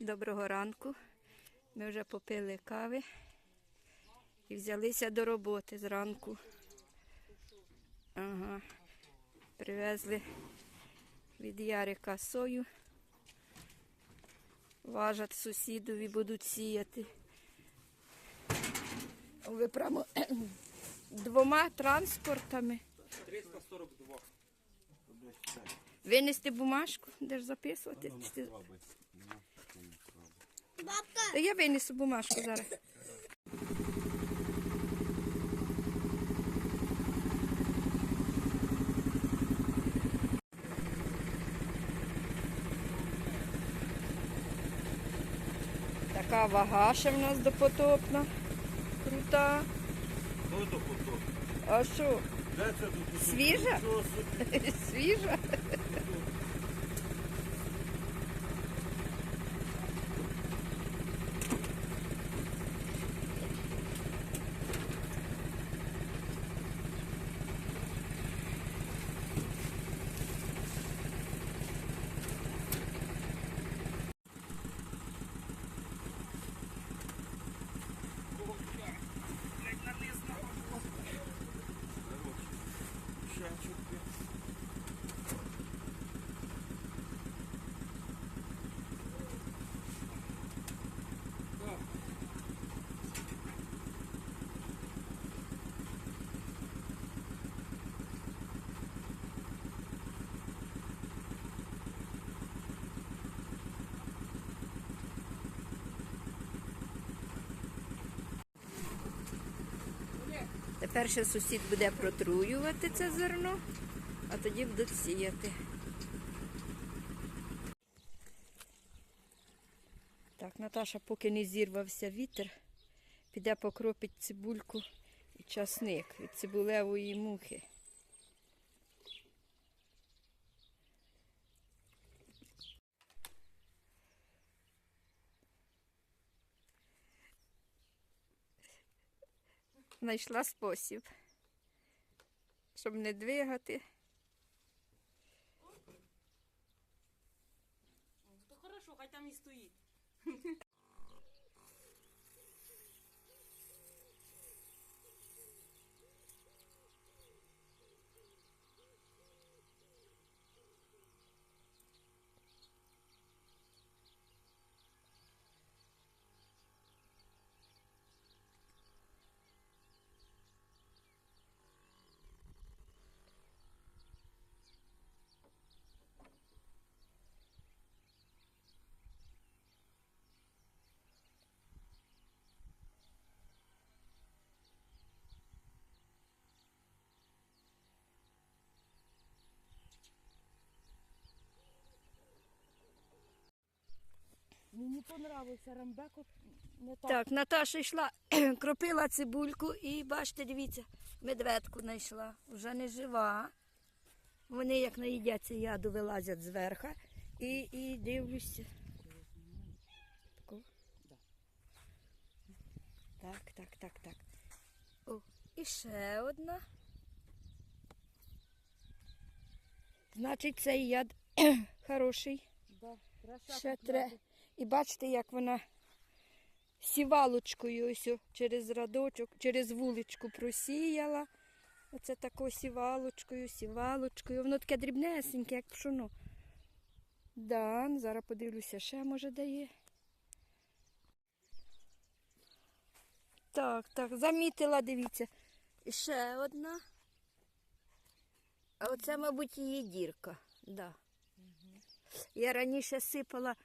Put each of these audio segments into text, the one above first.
Доброго ранку. Ми вже попили кави і взялися до роботи зранку. Ага. Привезли від Ярика сою. Важать сусідові, будуть сіяти. Ви прямо двома транспортами. 342. Винести бумажку, де ж записувати. Та я винесу бумажку зараз. Така вага ще в нас допотопна. Крута. Хто то поток? А що? Де це тут? Свіжа? Свіжа? Ще чутки. Тепер сусід буде протруювати це зерно, а тоді будуть сіяти. Так, Наташа, поки не зірвався вітер, піде покропить цибульку і часник від цибулевої мухи. Знайшла спосіб, щоб не двигати. То хорошо, хай там і стоїть. Мені понравився рамбек, не так. Так, Наташа йшла, кропила цибульку і бачите, дивіться, медведку знайшла. Вже не жива. Вони як наїдяться яду, вилазять зверху. І, і дивлюся. Так, так, так, так. О, і ще одна. Значить, цей яд хороший. Да. Ще тре. І бачите, як вона сівалочкою ось через радочок, через вуличку просіяла. Оце такою сівалочкою, сівалочкою. Воно таке дрібнесеньке, як пшоно. Да, ну, зараз подивлюся, ще може дає. Так, так, замітила, дивіться. І ще одна. А оце, мабуть, її дірка. Да. Я раніше сипала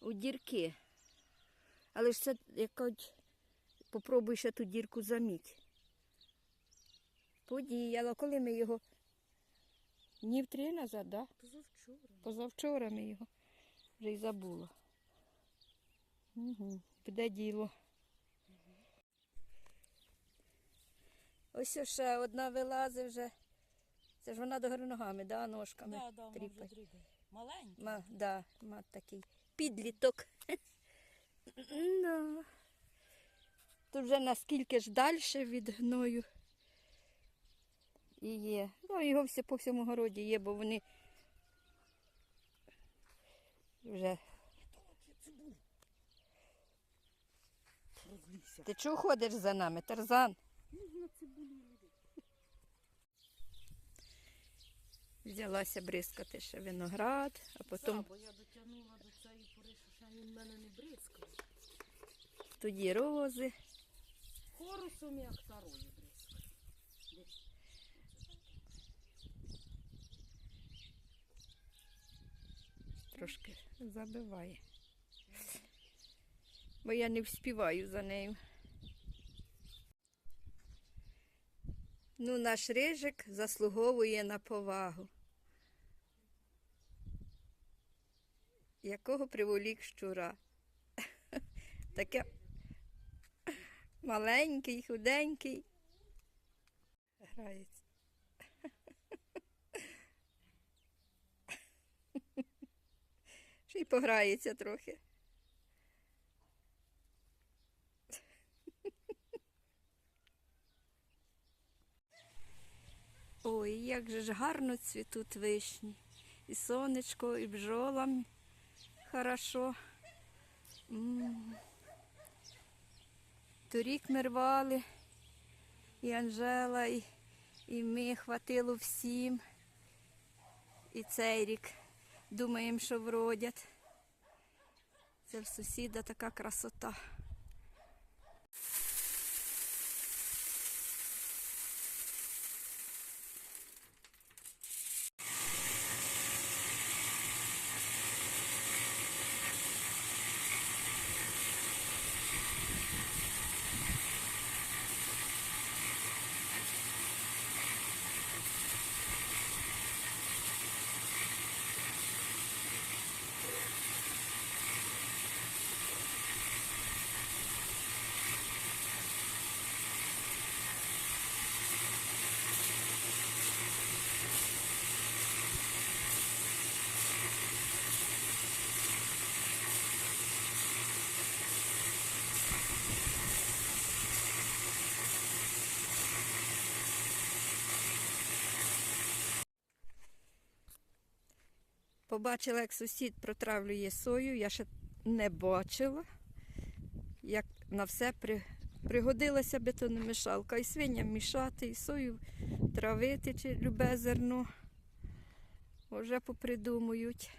у дірки. Але ж це якось попробуй ще ту дірку заміть. Подіяло, коли ми його днів три назад, да? Позавчора. Позавчора ми його вже й забула. Угу. Буде діло. Ось ще одна вилазить вже. Це ж вона догори ногами, да, ножками. Да, да, тріпає. Маленький. Ма, да, ма такий підліток. ну. Тут вже наскільки ж далі від гною. І є. Ну, його все по всьому городі є, бо вони вже. Ти чого ходиш за нами, Тарзан? На цибулі лежить. Взялася бризкати ще виноград, а потім бо я дотягнула до цієї пори, що ще він в мене не бризкав. тоді рози. Хорусом як старою бризкав. Десь. Трошки забиває. Бо я не вспіваю за нею. Ну, наш рижик заслуговує на повагу. Якого приволік щура? Таке маленький, худенький. Грається. Ще й пограється трохи. Ой, як же ж гарно цвітуть вишні. І сонечко, і бджолам хорошо. Торік ми рвали, і Анжела, і, і ми хватило всім. І цей рік думаємо, що вродять. Це в сусіда така красота. Побачила, як сусід протравлює сою, я ще не бачила, як на все при... пригодилася бетономішалка. І свиням мішати, і сою травити чи любе зерно. Вже попридумують.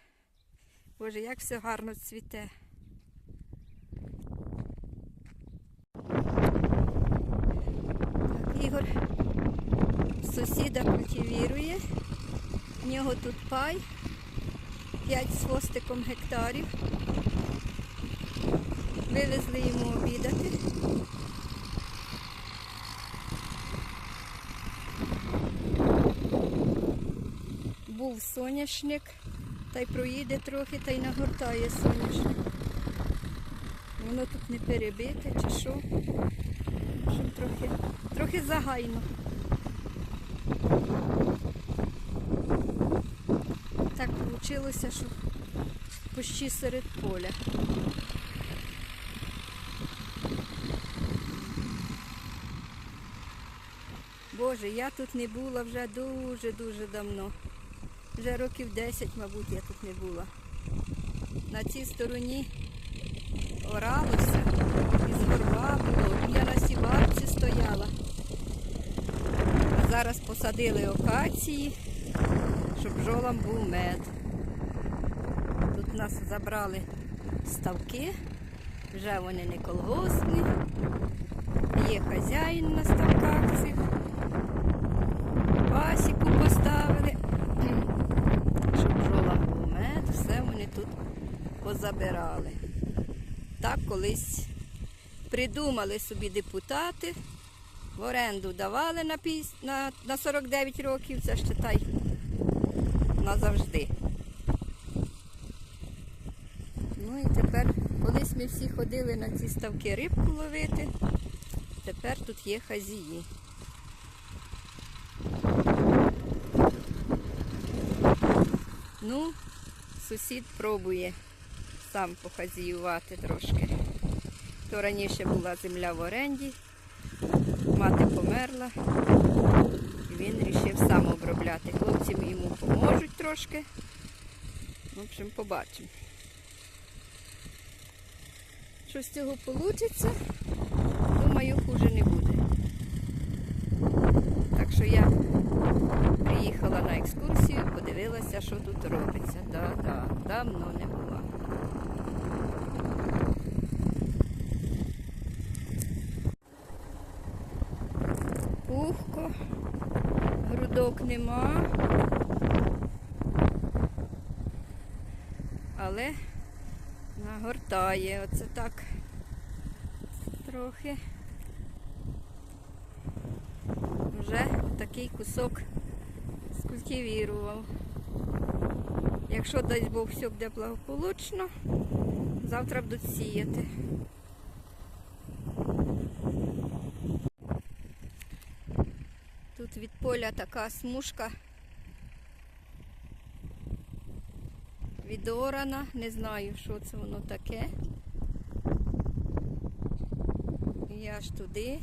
Боже, як все гарно цвіте. Ігор сусіда культивірує. В нього тут пай. 5 з хвостиком гектарів. Вивезли йому обідати. Був соняшник, та й проїде трохи, та й нагортає соняшник. Воно тут не перебите чи що. Трохи, трохи загайно. Так що почти серед поля. Боже, я тут не була вже дуже-дуже давно. Вже років 10, мабуть, я тут не була. На цій стороні оралося, із горба було. Я на сіварці стояла. А зараз посадили окації щоб бджолам був мед. Тут нас забрали ставки, вже вони не колгоспні. Є хазяїн на ставках цих. Пасіку поставили, щоб бджолам був мед, все вони тут позабирали. Так колись придумали собі депутати, в оренду давали на 49 років, це ще та й назавжди. Ну і тепер, колись ми всі ходили на ці ставки рибку ловити, тепер тут є хазії. Ну, сусід пробує сам похазіювати трошки. То раніше була земля в оренді, мати померла. І він вирішив сам обробляти. Хлопці йому поможуть трошки. В общем, побачимо що з цього вийде, думаю, хуже не буде. Так що я приїхала на екскурсію, подивилася, що тут робиться. Да, да, давно не була. Нагортає оце так трохи. Вже такий кусок скультивірував. Якщо дасть Бог все буде благополучно, завтра будуть сіяти. Тут від поля така смужка відорана, не знаю, що це воно таке. І аж туди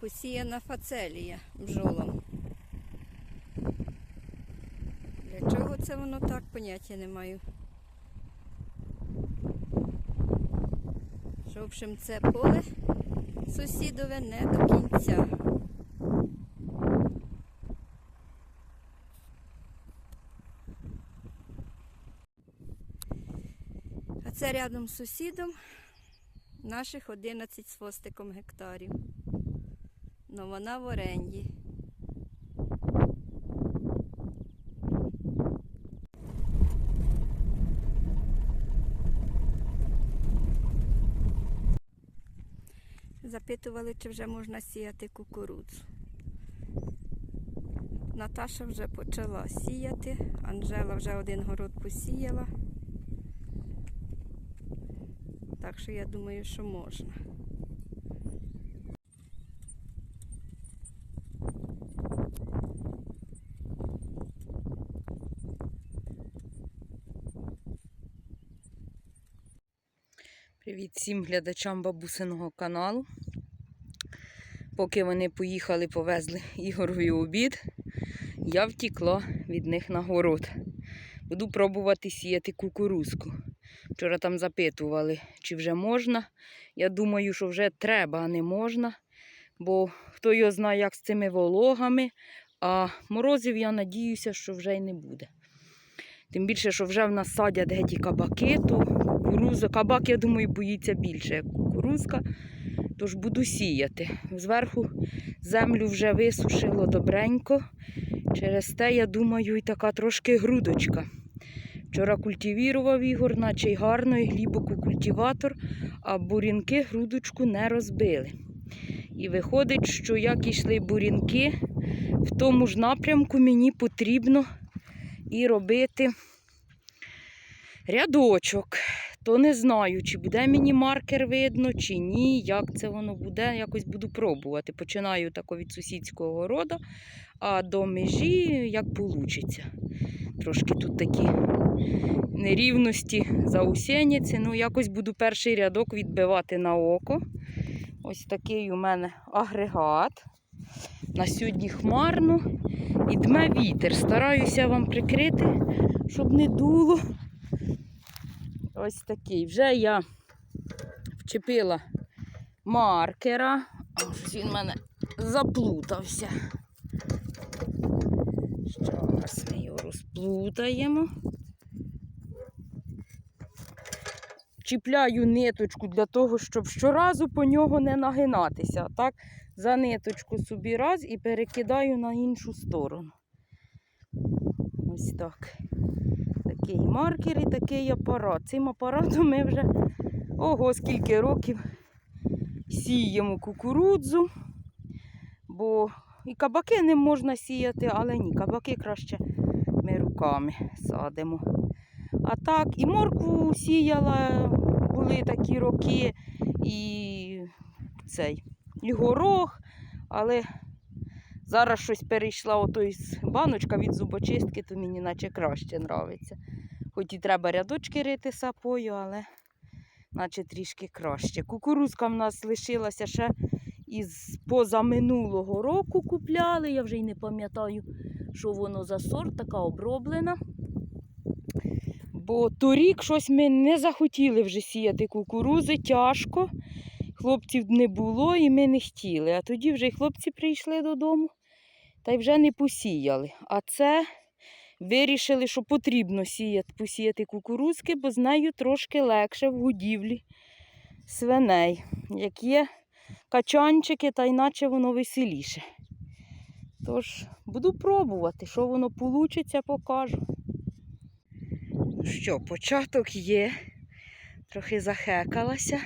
посіяна фацелія бджолом. Для чого це воно так, поняття не маю. Що, в общем, це поле сусідове не до кінця. Рядом з сусідом наших 11 з хвостиком гектарів. Но вона в оренді. Запитували, чи вже можна сіяти кукурудзу. Наташа вже почала сіяти, Анжела вже один город посіяла. Так що я думаю, що можна. Привіт всім глядачам бабусиного каналу. Поки вони поїхали, повезли Ігорові обід, я втікла від них на город. Буду пробувати сіяти кукурузку. Вчора там запитували, чи вже можна. Я думаю, що вже треба, а не можна. Бо хто його знає, як з цими вологами, а морозів, я надіюся, що вже й не буде. Тим більше, що вже в нас садять геть кабаки, то кукуруза. Кабак, я думаю, боїться більше, як кукурузка. Тож буду сіяти. Зверху землю вже висушило добренько. Через те, я думаю, і така трошки грудочка. Вчора культивірував Ігор, наче й гарно, і культиватор, а бурінки грудочку не розбили. І виходить, що як йшли бурінки, в тому ж напрямку мені потрібно і робити рядочок. То не знаю, чи буде мені маркер видно, чи ні, як це воно буде. Якось буду пробувати. Починаю тако від сусідського города, а до межі як вийде. Трошки тут такі нерівності заусеняці. Ну, якось буду перший рядок відбивати на око. Ось такий у мене агрегат. На сьогодні хмарно і дме вітер. Стараюся вам прикрити, щоб не дуло. Ось такий. Вже я вчепила маркера. А, Щось він в мене заплутався. Зараз ми його розплутаємо. Чіпляю ниточку для того, щоб щоразу по нього не нагинатися. Так, за ниточку собі раз і перекидаю на іншу сторону. Ось так. Такий маркер і такий апарат. Цим апаратом ми вже ого, скільки років сіємо кукурудзу, бо і кабаки не можна сіяти, але ні, кабаки краще ми руками садимо. А так, і моркву сіяла, були такі роки, і цей, і горох, але зараз щось перейшла ото із баночка від зубочистки, то мені наче краще нравиться. Хоч і треба рядочки рити сапою, але наче трішки краще. Кукурузка в нас лишилася ще із позаминулого року купляли. Я вже й не пам'ятаю, що воно за сорт, така оброблена. Бо торік щось ми не захотіли вже сіяти кукурузи, тяжко. хлопців не було і ми не хотіли. А тоді вже й хлопці прийшли додому та й вже не посіяли. А це вирішили, що потрібно сіяти, посіяти кукурузки, бо з нею трошки легше в годівлі свиней. Як є качанчики, та й наче воно веселіше. Тож буду пробувати, що воно вийде, покажу. Ну що, початок є. Трохи захекалася.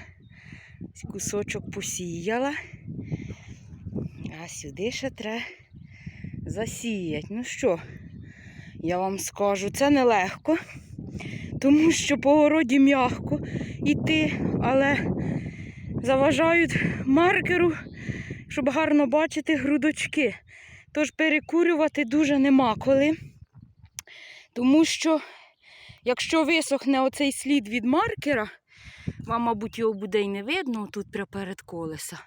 Кусочок посіяла. А сюди ще треба засіяти. Ну що, я вам скажу, це нелегко, тому що по городі м'яко йти, але заважають маркеру, щоб гарно бачити грудочки. Тож перекурювати дуже нема коли. Тому що, якщо висохне оцей слід від маркера, вам, мабуть, його буде й не видно тут прямо перед колеса.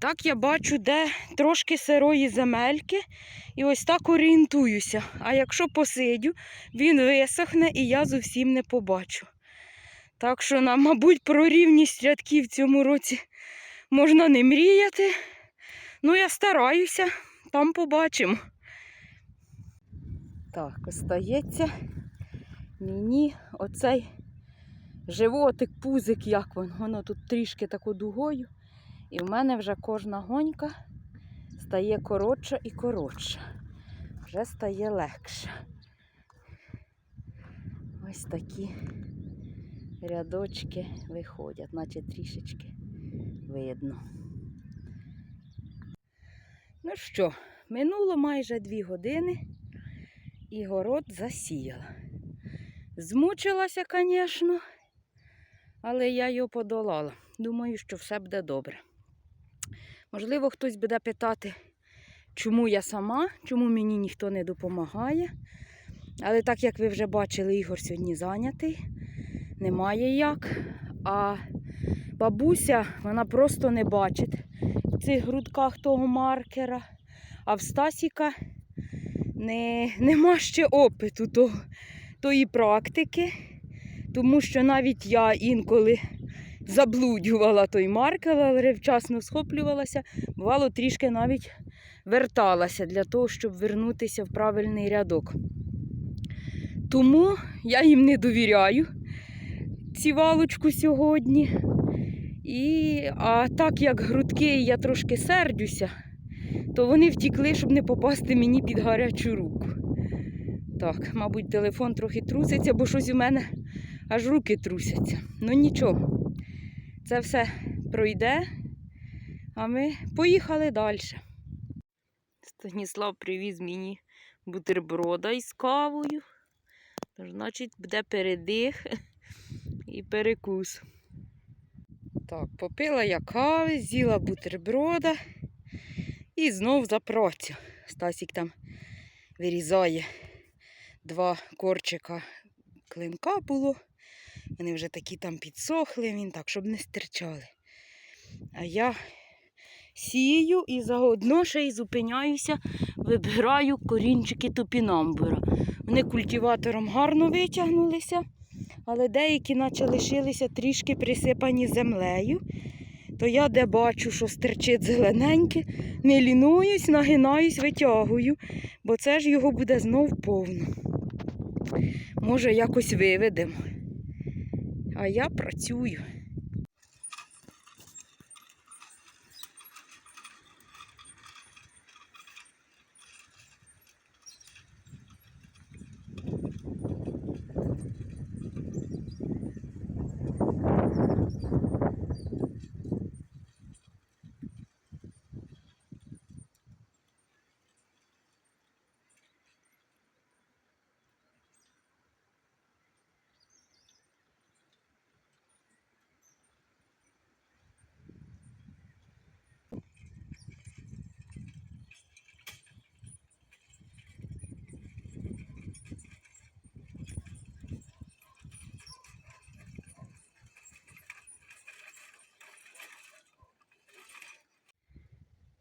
Так я бачу, де трошки сирої земельки, і ось так орієнтуюся. А якщо посидю, він висохне і я зовсім не побачу. Так що, на, мабуть, про рівність рядків в цьому році можна не мріяти. Ну, я стараюся, там побачимо. Так, остається мені оцей животик, пузик, як воно, воно тут трішки таку дугою. І в мене вже кожна гонька стає коротша і коротша. Вже стає легше. Ось такі рядочки виходять, наче трішечки видно. Ну що, минуло майже дві години і город засіяла. Змучилася, звісно, але я його подолала. Думаю, що все буде добре. Можливо, хтось буде питати, чому я сама, чому мені ніхто не допомагає. Але так як ви вже бачили, Ігор сьогодні зайнятий, немає як. А бабуся, вона просто не бачить в цих грудках того маркера. А в Стасіка не, нема ще опиту тої практики, тому що навіть я інколи заблудювала той маркер, але вчасно схоплювалася, бувало, трішки навіть верталася для того, щоб вернутися в правильний рядок. Тому я їм не довіряю цівалочку сьогодні. І, а так як грудки я трошки сердюся, то вони втікли, щоб не попасти мені під гарячу руку. Так, мабуть, телефон трохи труситься, бо щось у мене аж руки трусяться. Ну нічого, це все пройде, а ми поїхали далі. Станіслав привіз мені бутерброда із кавою. Тож, значить, буде передих і перекус. Так, попила я кави, з'їла бутерброда і знов за працю. Стасік там вирізає два корчика клинка було. Вони вже такі там підсохли, він так, щоб не стирчали. А я сію і заодно ще й зупиняюся, вибираю корінчики топінамбура. Вони культиватором гарно витягнулися, але деякі наче лишилися трішки присипані землею. То я де бачу, що стерчить зелененьке, не лінуюсь, нагинаюсь, витягую, бо це ж його буде знов повно. Може, якось виведемо. А я працюю.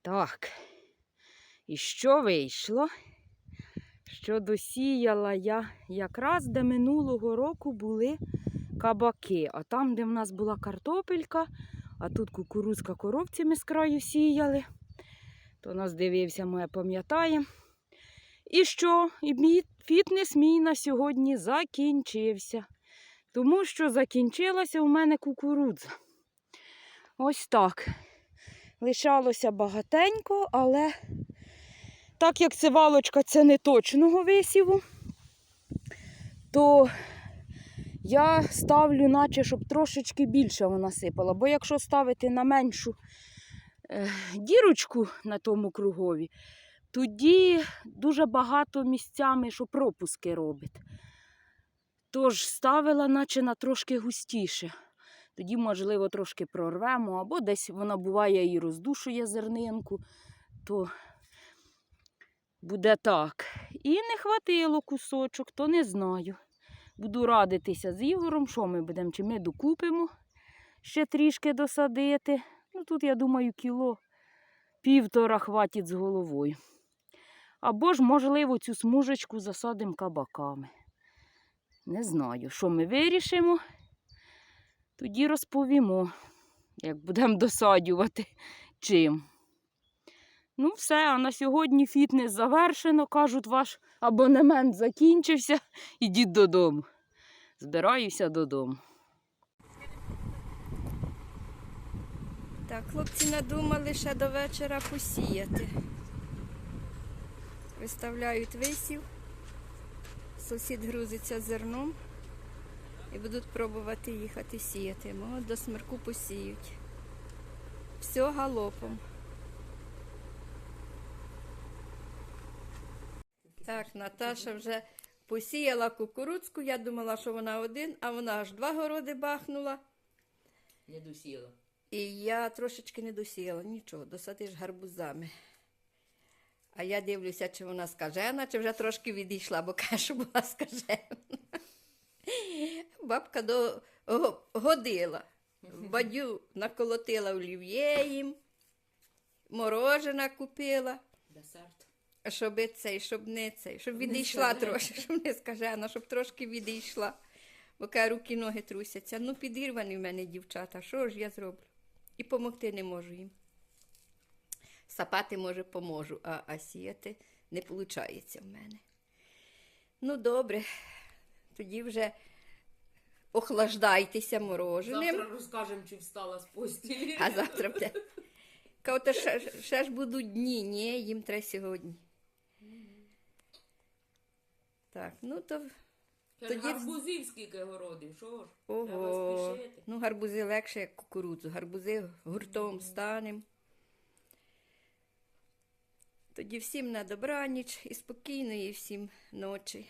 Так. І що вийшло? Що досіяла я якраз де минулого року були кабаки. А там, де в нас була картопелька, А тут кукурузка коробцями з краю сіяли. То нас дивився, моя пам'ятає. І що? І мій фітнес мій на сьогодні закінчився. Тому що закінчилася у мене кукурудза. Ось так. Лишалося багатенько, але так як це валочка це не точного висіву, то я ставлю, наче, щоб трошечки більше вона сипала. Бо якщо ставити на меншу е, дірочку на тому кругові, тоді дуже багато місцями, що пропуски робить. Тож ставила, наче на трошки густіше. Тоді, можливо, трошки прорвемо, або десь вона буває і роздушує зернинку, то буде так. І не хватило кусочок, то не знаю. Буду радитися з Ігорем, що ми будемо, чи ми докупимо ще трішки досадити. Ну тут, я думаю, кіло півтора хватить з головою. Або ж, можливо, цю смужечку засадимо кабаками. Не знаю, що ми вирішимо. Тоді розповімо, як будемо досадювати чим. Ну, все, а на сьогодні фітнес завершено. Кажуть, ваш абонемент закінчився. Ідіть додому. Збираюся додому. Так, хлопці надумали ще до вечора посіяти. Виставляють висів. Сусід грузиться зерном і будуть пробувати їхати сіяти. Мо до смерку посіють. Все галопом. Так, Наташа вже посіяла кукурудзку. Я думала, що вона один, а вона аж два городи бахнула. Не досіла. І я трошечки не досіяла, нічого, досадиш гарбузами. А я дивлюся, чи вона скажена, чи вже трошки відійшла, бо каже, що була скажена. Бабка до... годила. Бадю наколотила олів'є їм, морожена купила, Десерт. щоб цей, щоб не цей, щоб відійшла трошки, щоб не скажена, щоб трошки відійшла. Бо каже, руки ноги трусяться. Ну, підірвані в мене дівчата, що ж я зроблю? І помогти не можу їм. Сапати, може, поможу, а, а сіяти не виходить в мене. Ну, добре, тоді вже охлаждайтеся мороженим. Завтра розкажемо, чи встала з постілі. А завтра буде. Каута, ще, ще ж будуть дні, ні, їм треба сьогодні. Так, ну то Тоді- гарбузів скільки городів, що ж? ого. Ну, гарбузи легше, як кукурудзу. Гарбузи гуртом станем. Тоді всім на добраніч і спокійної всім ночі.